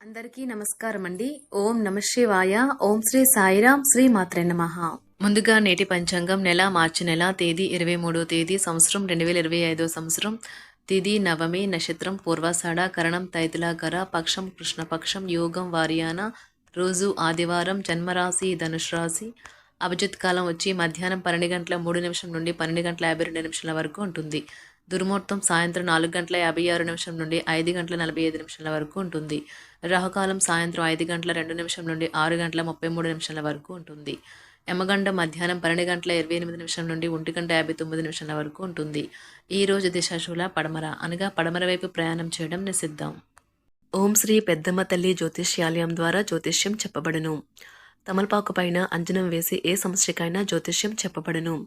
అందరికీ నమస్కారం అండి ఓం నమ శివాయ. ఓం శ్రీ సాయిరాం శ్రీ మాత్రే నమ. ముందుగా నేటి పంచాంగం నెల మార్చి నెల తేదీ ఇరవై మూడో తేదీ సంవత్సరం రెండు వేల ఇరవై ఐదో సంవత్సరం. తిది నవమి నక్షత్రం పూర్వాషాఢ కరణం తైతులాకర పక్షం కృష్ణపక్షం యోగం వారియాన రోజు ఆదివారం జన్మరాశి ధనుష్ రాశి అభిజిత్ కాలం వచ్చి మధ్యాహ్నం పన్నెండు గంటల మూడు నిమిషం నుండి పన్నెండు గంటల యాభై రెండు నిమిషాల వరకు ఉంటుంది. దుర్ముహూర్తం సాయంత్రం నాలుగు గంటల యాభై ఆరు నిమిషం నుండి ఐదు గంటల నలభై ఐదు నిమిషాల వరకు ఉంటుంది. రాహుకాలం సాయంత్రం ఐదు గంటల రెండు నిమిషం నుండి ఆరు గంటల ముప్పై మూడు నిమిషాల వరకు ఉంటుంది. యమగండ మధ్యాహ్నం పన్నెండు గంటల ఇరవై ఎనిమిది నిమిషం నుండి ఒంటి గంట యాభై తొమ్మిది నిమిషాల వరకు ఉంటుంది. ఈ రోజు దిశాశూల పడమర. అనగా పడమర వైపు ప్రయాణం చేయడం నిషిద్ధం. ఓం శ్రీ పెద్దమ్మ తల్లి జ్యోతిష్యాలయం ద్వారా జ్యోతిష్యం చెప్పబడును. తమలపాకు పైన అంజనం వేసి ఏ సమస్యకైనా జ్యోతిష్యం చెప్పబడును.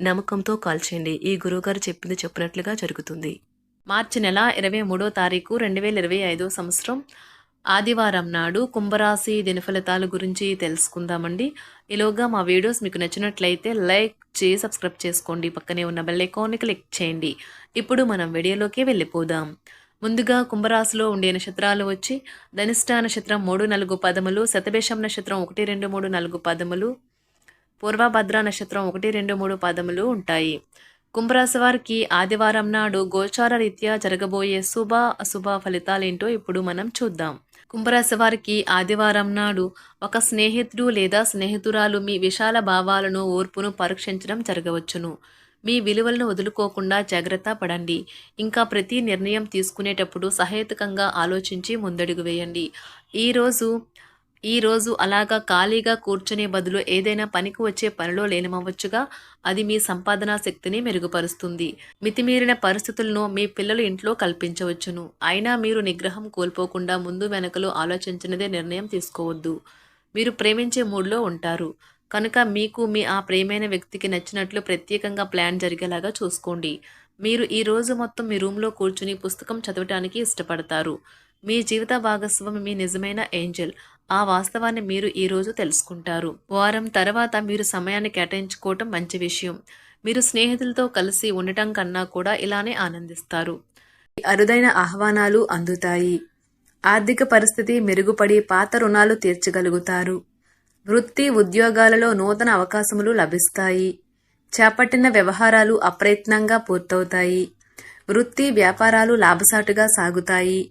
నమ్మకంతో కాల్ చేయండి. ఈ గురువుగారు చెప్పింది చెప్పినట్లుగా జరుగుతుంది. మార్చి నెల ఇరవై మూడో తారీఖు రెండు వేల ఇరవై ఐదో సంవత్సరం. ఆదివారం నాడు కుంభరాశి దినఫలితాల గురించి తెలుసుకుందామండి. ఈలోగా మా వీడియోస్ మీకు నచ్చినట్లయితే లైక్ చేసి సబ్స్క్రైబ్ చేసుకోండి. పక్కనే ఉన్న బెల్ ఐకాన్ని క్లిక్ చేయండి. ఇప్పుడు మనం వీడియోలోకి వెళ్ళిపోదాం. ముందుగా కుంభరాశిలో ఉండే నక్షత్రాలు వచ్చి ధనిష్ట నక్షత్రం మూడు నాలుగు పదములు శతభేషం నక్షత్రం ఒకటి రెండు మూడు నాలుగు పదములు పూర్వభద్ర నక్షత్రం ఒకటి రెండు మూడు పదములు ఉంటాయి. కుంభరాశి వారికి ఆదివారం నాడు గోచార రీత్యా జరగబోయే శుభ అశుభ ఫలితాలేంటో ఇప్పుడు మనం చూద్దాం. కుంభరాశి వారికి ఆదివారం నాడు ఒక స్నేహితుడు లేదా స్నేహితురాలు మీ విశాల భావాలను ఓర్పును పరీక్షించడం జరగవచ్చును. మీ విలువలను వదులుకోకుండా జాగ్రత్త పడండి. ఇంకా ప్రతి నిర్ణయం తీసుకునేటప్పుడు సహేతుకంగా ఆలోచించి ముందడుగు వేయండి. ఈరోజు ఈరోజు అలాగా ఖాళీగా కూర్చునే బదులు ఏదైనా పనికి వచ్చే పనిలో లేనమవ్వచ్చుగా అది మీ సంపాదనా శక్తిని మెరుగుపరుస్తుంది. మితిమీరిన పరిస్థితులను మీ పిల్లలు ఇంట్లో కల్పించవచ్చును. అయినా మీరు నిగ్రహం కోల్పోకుండా ముందు వెనకలు ఆలోచించినదే నిర్ణయం తీసుకోవద్దు. మీరు ప్రేమించే మూడ్లో ఉంటారు. కనుక మీకు మీ ఆ ప్రేమైన వ్యక్తికి నచ్చినట్లు ప్రత్యేకంగా ప్లాన్ జరిగేలాగా చూసుకోండి. మీరు ఈ రోజు మొత్తం మీ రూమ్లో కూర్చుని పుస్తకం చదవటానికి ఇష్టపడతారు. మీ జీవిత భాగస్వామి మీ నిజమైన ఏంజల్. ఆ వాస్తవాన్ని మీరు ఈరోజు తెలుసుకుంటారు. వారం తర్వాత మీరు సమయాన్ని కేటాయించుకోవటం మంచి విషయం. మీరు స్నేహితులతో కలిసి ఉండటం కన్నా కూడా ఇలానే ఆనందిస్తారు. అరుదైన ఆహ్వానాలు అందుతాయి. ఆర్థిక పరిస్థితి మెరుగుపడి పాత రుణాలు తీర్చగలుగుతారు. వృత్తి ఉద్యోగాలలో నూతన అవకాశములు లభిస్తాయి. చేపట్టిన వ్యవహారాలు అప్రయత్నంగా పూర్తవుతాయి. వృత్తి వ్యాపారాలు లాభసాటుగా సాగుతాయి.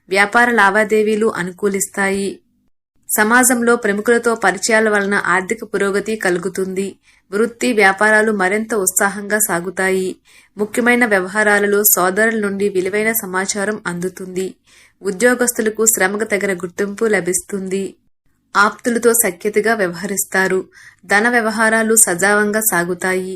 వ్యాపార లావాదేవీలు అనుకూలిస్తాయి. సమాజంలో ప్రముఖులతో పరిచయాల వలన ఆర్థిక పురోగతి కలుగుతుంది. వృత్తి వ్యాపారాలు మరింత ఉత్సాహంగా సాగుతాయి. ముఖ్యమైన వ్యవహారాలలో సోదరుల నుండి విలువైన సమాచారం అందుతుంది. ఉద్యోగస్తులకు శ్రమకు తగిన గుర్తింపు లభిస్తుంది. ఆప్తులతో సఖ్యతగా వ్యవహరిస్తారు. ధన వ్యవహారాలు సజావంగా సాగుతాయి.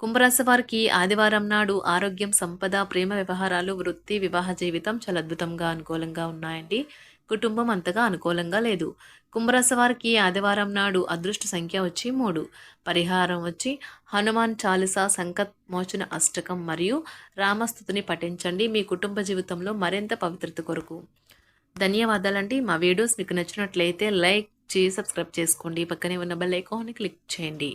కుంభరాశి వారికి ఆదివారం నాడు ఆరోగ్యం సంపద ప్రేమ వ్యవహారాలు వృత్తి వివాహ జీవితం చాలా అద్భుతంగా అనుకూలంగా ఉన్నాయండి. కుటుంబం అంతగా అనుకూలంగా లేదు. కుంభరాశి వారికి ఆదివారం నాడు అదృష్ట సంఖ్య వచ్చి మూడు. పరిహారం వచ్చి హనుమాన్ చాలీసా సంకత్ మోచన అష్టకం మరియు రామస్థుతిని పఠించండి. మీ కుటుంబ జీవితంలో మరింత పవిత్రత కొరకు. ధన్యవాదాలండి. మా వీడియోస్ మీకు నచ్చినట్లయితే లైక్ చేసి సబ్స్క్రైబ్ చేసుకోండి. పక్కనే ఉన్న బెల్ ఐకాన్ని క్లిక్ చేయండి.